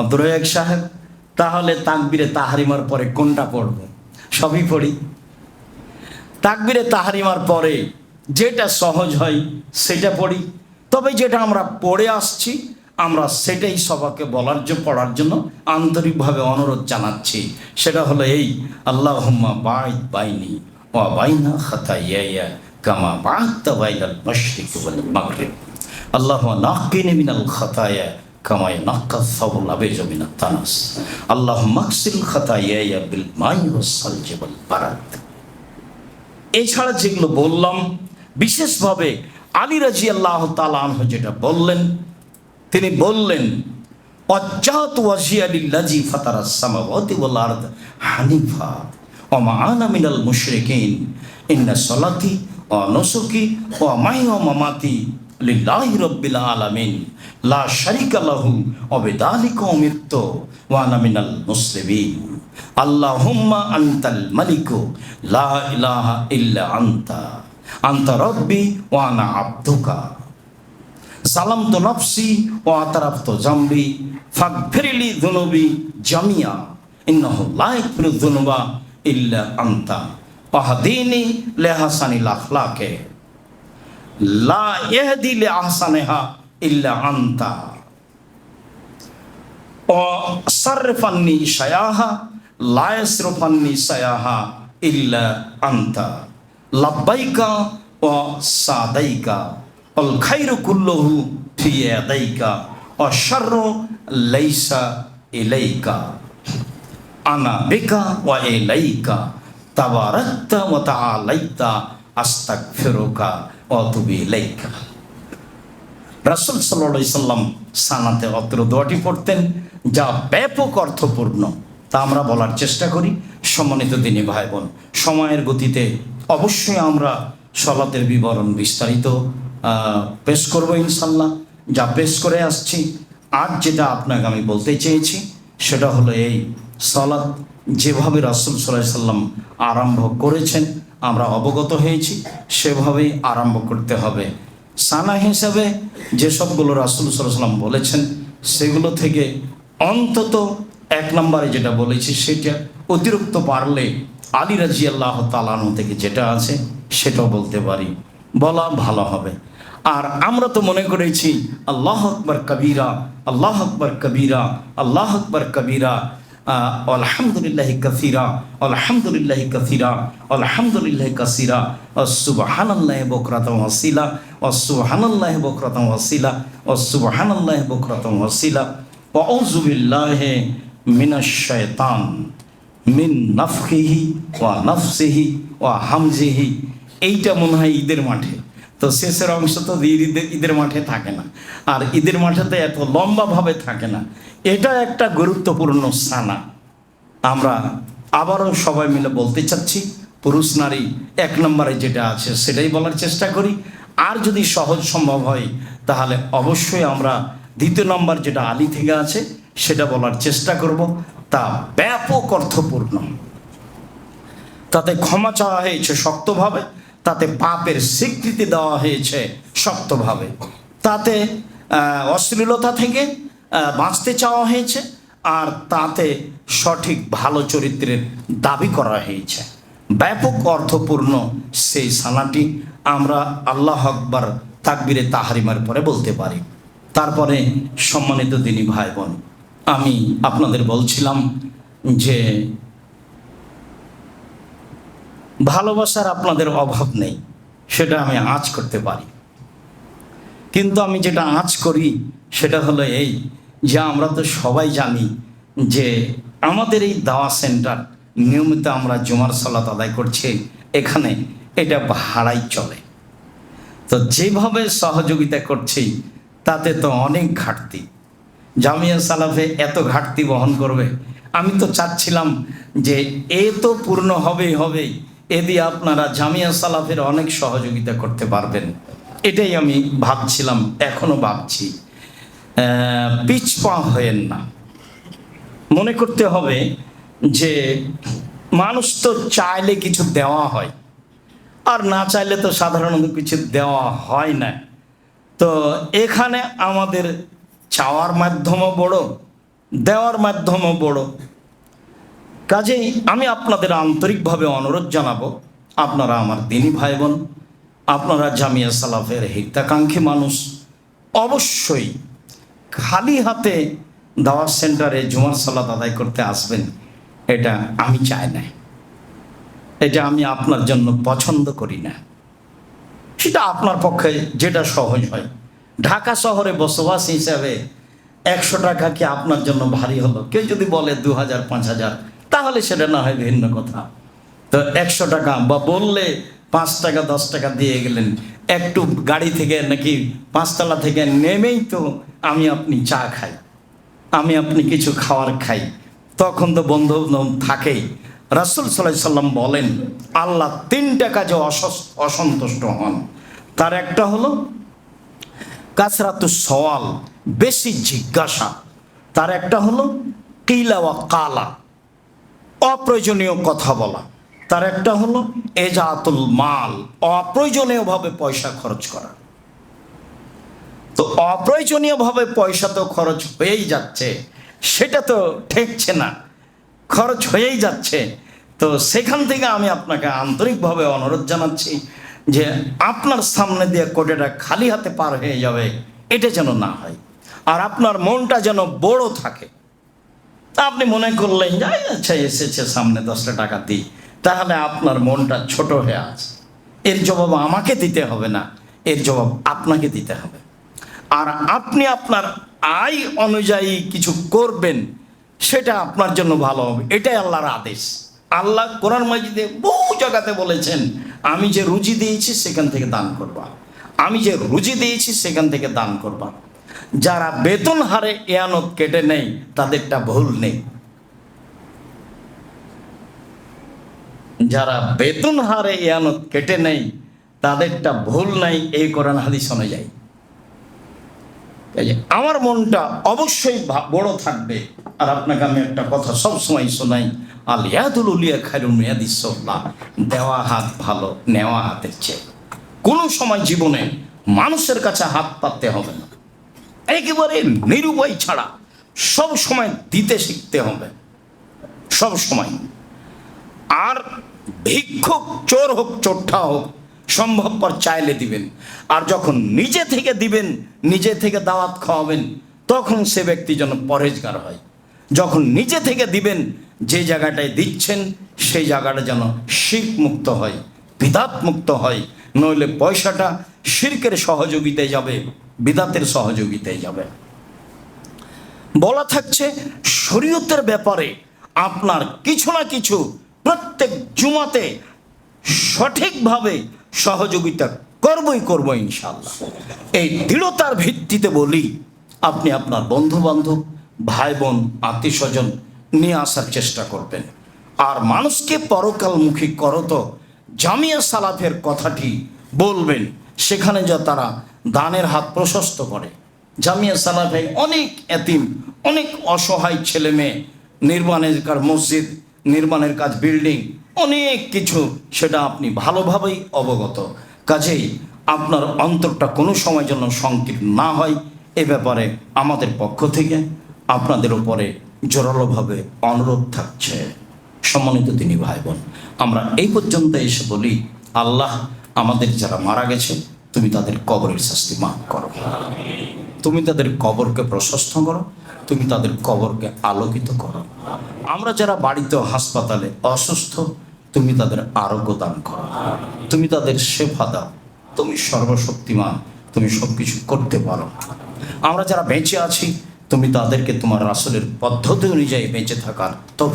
আব্দুর রাজাক সাহেব, তাহলে তাকবিরে তাহারিমার পরে কোনটা পড়ব? সবই পড়ি। তাকবিরে তাহারিমার পরে যেটা সহজ হয় সেটা পড়ি। তবে যেটা আমরা পড়ে আসছি, আমরা সেটাই সবাকে বলার জন্য পড়ার জন্য আন্তরিকভাবে অনুরোধ জানাচ্ছি। সেটা হলো এই আল্লাহ বাইদ বাইনি কামা আল্লাহ খাতায়া কামাই নাক্কা সাবুল আবেজ মিনাত তানাস। আল্লাহ মাকসিল খাতায়া বিল মাই ওয়াল বারাদ। এছাড়া যেগুলো বললাম, বিশেষভাবে আলী রাজি আল্লাহ তালাহ যেটা বললেন, তিনি বললেন, অজ্জাত ওয়াজিয়ালিল্লাজি ফাতারা সামাওয়াতি ওয়াল আরদ হানিফা ওমা আনা মিনাল মুশরিকিন। ইন্না সলাতি ও নসুকি ও মাই ও মামাতি লিল্লাহি রব্বিল আলামিন, লা শারিকা লাহু ওয়া বিযালিকা উমিরতু, ওয়া আনা মিনাল মুসলিমিন। আল্লাহুম্মা আনতাল মালিকু, লা ইলাহা ইল্লা আনতা আনতা রব্বি ওয়া আনা আবদুকা। সালাম তো নফসি ও আতারাফ তো জাম্বি ফাগফিরলি দুনুবি জামিয়া, ইন্নাহু লা ইয়াগফিরু যুনুবা ইল্লা আনতা। ওয়াহদিনি লিহাসানিল আখলাকে। لا يهدي لأحسنها إلا أنت. وصرفني شياها لا يصرفني شياها إلا أنت. لبيك وصاديك الخير كله في يديك والشر ليس إليك. أنا بك وإليك تباركت وتعاليت আস্তাগফিরুকা ওয়া আতুবু ইলাইকা। রাসূল আলাইহি সাল্লাম সানাতে অত্র দোয়াটি পড়তেন, যা ব্যাপক অর্থপূর্ণ। তা আমরা বলার চেষ্টা করি, সম্মানিত দিনী ভাই বোন সময়ের গতিতে অবশ্যই আমরা সলাতের বিবরণ বিস্তারিত পেশ করব ইনশাল্লাহ যা পেশ করে আসছি, আর যেটা আপনাকে আমি বলতে চেয়েছি, সেটা হলো এই সলাৎ যেভাবে রাসুল সাল্লাহ সাল্লাম আরম্ভ করেছেন আমরা অবগত হয়েছি, সেভাবেই আরম্ভ করতে হবে। সানা হিসাবে যে সবগুলো রাসুল সাল্লাম বলেছেন, সেগুলো থেকে অন্তত এক নম্বরে যেটা বলেছি, সেটা অতিরিক্ত পারলে আলী রাজি আল্লাহ তালানো থেকে যেটা আছে, সেটাও বলতে পারি। বলা ভালো হবে। আর আমরা তো মনে করেছি, আল্লাহ আকবর কবিরা, আল্লাহ আকবর কবিরা, আল্লাহ আকবর কবিরা আলহামদুলিল্লাহ কাসিরা আলহামদুলিল্লাহ কাসিরা আলহামদুলিল্লাহ কাসিরা, অসুবাহানাল্লাহ বকরাতম হাসিলা অসুবাহানাল্লাহ বকরাতম হাসিলা অসুবাহানাল্লাহ বকরাতম হাসিলা অজুবিল্লাহ মিনা শয়তান মিন নাফকিহি ওয়া নাফসিহি ওয়া হামজিহি। এইটা মনে হয় ঈদের মাঠে। তো শেষের অংশ তো ঈদের ঈদের মাঠে থাকে না। আর ঈদের মাঠেতে এত লম্বাভাবে থাকে না। এটা একটা গুরুত্বপূর্ণ সানা। আমরা আবারও সবাই মিলে বলতে চাচ্ছি, পুরুষ নারী এক নম্বরে যেটা আছে সেটাই বলার চেষ্টা করি। আর যদি সহজ সম্ভব হয়, তাহলে অবশ্যই আমরা দ্বিতীয় নম্বর যেটা আলী থেকে আছে, সেটা বলার চেষ্টা করব। তা ব্যাপক অর্থপূর্ণ। তাতে ক্ষমা চাওয়া হয়েছে শক্তভাবে। তাতে পাপের স্বীকৃতি দেওয়া হয়েছে শক্তভাবে। তাতে অশ্লীলতা থেকে বাঁচতে চাওয়া হয়েছে আর তাতে সঠিক ভালো চরিত্রের দাবি করা হয়েছে। ব্যাপক অর্থপূর্ণ সেই সানাটি আমরা আল্লাহ আকবর তাকবিরে তাহারিমার পরে বলতে পারি। তারপরে সম্মানিত দিনী ভাই বোন, আমি আপনাদের বলছিলাম যে ভালোবাসার আপনাদের অভাব নেই, সেটা আমি আঁচ করতে পারি। কিন্তু আমি যেটা আঁচ করি, সেটা হলো এই যে আমরা তো সবাই জানি যে আমাদের এই দাওয়া সেন্টার নিয়মিত আমরা জুমার সালাত আদায় করছি, এখানে এটা ভাড়াই চলে। তো যেভাবে সহযোগিতা করছি, তাতে তো অনেক ঘাটতি। জামিয়া সালাফে এত ঘাটতি বহন করবে, আমি তো চাচ্ছিলাম যে এ তো পূর্ণ হবেই হবেই। এ দিয়ে আপনারা জামিয়া সালাফের অনেক সহযোগিতা করতে পারবেন। এটাই আমি ভাবছিলাম এখনও ভাবছি। আহ, পিছ পা হয়েন না। মনে করতে হবে যে মানুষ তো চাইলে কিছু দেওয়া হয় আর না চাইলে তো সাধারণত কিছু দেওয়া হয় না। তো এখানে আমাদের চাওয়ার মাধ্যমও বড় দেওয়ার মাধ্যমও বড়। কাজেই আমি আপনাদের আন্তরিকভাবে অনুরোধ জানাব, আপনারা আমার দিনী ভাই বোন আপনারা জামিয়া সালাফের হিতাকাঙ্ক্ষী মানুষ, অবশ্যই খালি হাতে দাওয়াত সেন্টারে জুমার সালাদ আদায় করতে আসবেন, এটা আমি চাই না। এটা আমি আপনার জন্য পছন্দ করি না। সেটা আপনার পক্ষে যেটা সহজ হয়। ঢাকা শহরে বসবাস হিসাবে একশো টাকা কি আপনার জন্য ভারী হলো? কেউ যদি বলে দু হাজার, পাঁচ হাজার তাহলে সেটা না হয় ভিন্ন কথা। তো একশো টাকা বা বললে পাঁচ টাকা, দশ টাকা দিয়ে গেলেন। একটু গাড়ি থেকে নাকি পাঁচতলা থেকে নেমেই তো আমি আপনি চা খাই, আমি আপনি কিছু খাওয়ার খাই। তখন তো বন্ধু থাকেই। রাসুল সাল্লাহ সাল্লাম বলেন, আল্লাহ তিনটা কাজে অসন্তুষ্ট হন, তার একটা হলো কাসরাতু সওয়াল, বেশি জিজ্ঞাসা। তার একটা হলো কিলা ওয়া কালা অপ্রয়োজনীয় কথা বলা। তার একটা হলো এজাতুল মাল, অপ্রয়োজনীয়ভাবে পয়সা খরচ করা। তো অপ্রয়োজনীয়ভাবে পয়সা তো খরচ হয়েই যাচ্ছে, সেটা তো ঠেকছে না, খরচ হয়েই যাচ্ছে। তো সেখান থেকে আমি আপনাকে আন্তরিকভাবে অনুরোধ জানাচ্ছি যে আপনার সামনে দিয়ে কোটেটা খালি হাতে পার হয়ে যাবে, এটা যেন না হয়। আর আপনার মনটা যেন বড় থাকে। তা আপনি মনে করলেন যাই আচ্ছা এসেছে সামনে দশটা টাকা দিই। তাহলে আপনার মনটা ছোট হয়ে আছে। এর জবাব আমাকে দিতে হবে না, এর জবাব আপনাকে দিতে হবে। আর আপনি আপনার আয় অনুযায়ী কিছু করবেন, সেটা আপনার জন্য ভালো হবে। এটাই আল্লাহর আদেশ। আল্লাহ কোরআন মাজিদে বহু জায়গাতে বলেছেন, আমি যে রুজি দিয়েছি সেখান থেকে দান করবা। আমি যে রুজি দিয়েছি সেখান থেকে দান করবা। যারা বেতন হারে এয়ানত কেটে নেই তাদেরটা ভুল নেই। যারা বেতন হারে এয়ানত কেটে নেই তাদেরটা ভুল নাই, এই কোরআন হাদিস অনুযায়ী। আমার মনটা অবশ্যই বড় থাকবে। আর আপনাকে আমি একটা কথা সবসময় শোনাই, আল ইয়াদুল উলিয়া খায়রুল মিয়াদিসল্লাহ দেওয়া হাত ভালো, নেওয়া হাতের চেয়ে। কোনো সময় জীবনে মানুষের কাছে হাত পাততে হবে না। একেবারে নিরুপায় ছাড়া সব সময় দিতে শিখতে হবে। সব সময়। আর ভিক্ষুক চোর হোক চোরটা হোক, সম্ভবপর চাইলে দিবেন। আর যখন নিজে থেকে দিবেন, নিজে থেকে দাওয়াত খাওয়াবেন, তখন সে ব্যক্তি যেন পরেজগার হয়। যখন নিজে থেকে দিবেন, যে জায়গাটায় দিচ্ছেন, সেই জায়গাটা যেন শিখ মুক্ত হয় বিদাত মুক্ত হয়। নইলে পয়সাটা শিরকের সহযোগিতায় যাবে, বিদাতের সহযোগিতায় যাবে। বলা থাকছে, শরীয়তের ব্যাপারে আপনার কিছু না কিছু প্রত্যেক জুমাতে সঠিকভাবে সহযোগিতা করবই করব ইনশাল্লাহ এই দৃঢ়তার ভিত্তিতে বলি, আপনি আপনার বন্ধু বান্ধব ভাই বোন আত্মীয় স্বজন নিয়ে আসার চেষ্টা করবেন। আর মানুষকে পরকালমুখী করো তো, জামিয়া সালাফের কথাটি বলবেন। সেখানে যা তারা দানের হাত প্রশস্ত করে। জামিয়া সালাফে অনেক এতিম, অনেক অসহায় ছেলে মেয়ে, নির্মাণের কাজ মসজিদ, নির্মাণের কাজ বিল্ডিং, অনেক কিছু সেটা আপনি ভালোভাবেই অবগত। কাজেই আপনার অন্তরটা কোনো সময় যেন সংকীর্ণ না হয়, এ ব্যাপারে আমাদের পক্ষ থেকে আপনাদের উপরে জোরালোভাবে অনুরোধ থাকছে। সম্মানিত তিনি ভাই বোন আমরা এই পর্যন্ত এসে বলি, আল্লাহ আমাদের যারা মারা গেছে, তুমি তাদের কবরের শাস্তি মাফ করো। তুমি তাদের কবরকে প্রশস্ত করো, তুমি তাদের কবরকে আলোকিত করো। আমরা যারা বাড়িতে হাসপাতালে অসুস্থ, তুমি তাদের আরোগ্য দান করো। তুমি তাদের সেবা দাও। তুমি সর্বশক্তিমান, তুমি সব কিছু করতে পারো। আমরা যারা বেঁচে আছি, তুমি তাদেরকে তোমার রাসুলের পদ্ধতি অনুযায়ী বেঁচে থাকার তফিক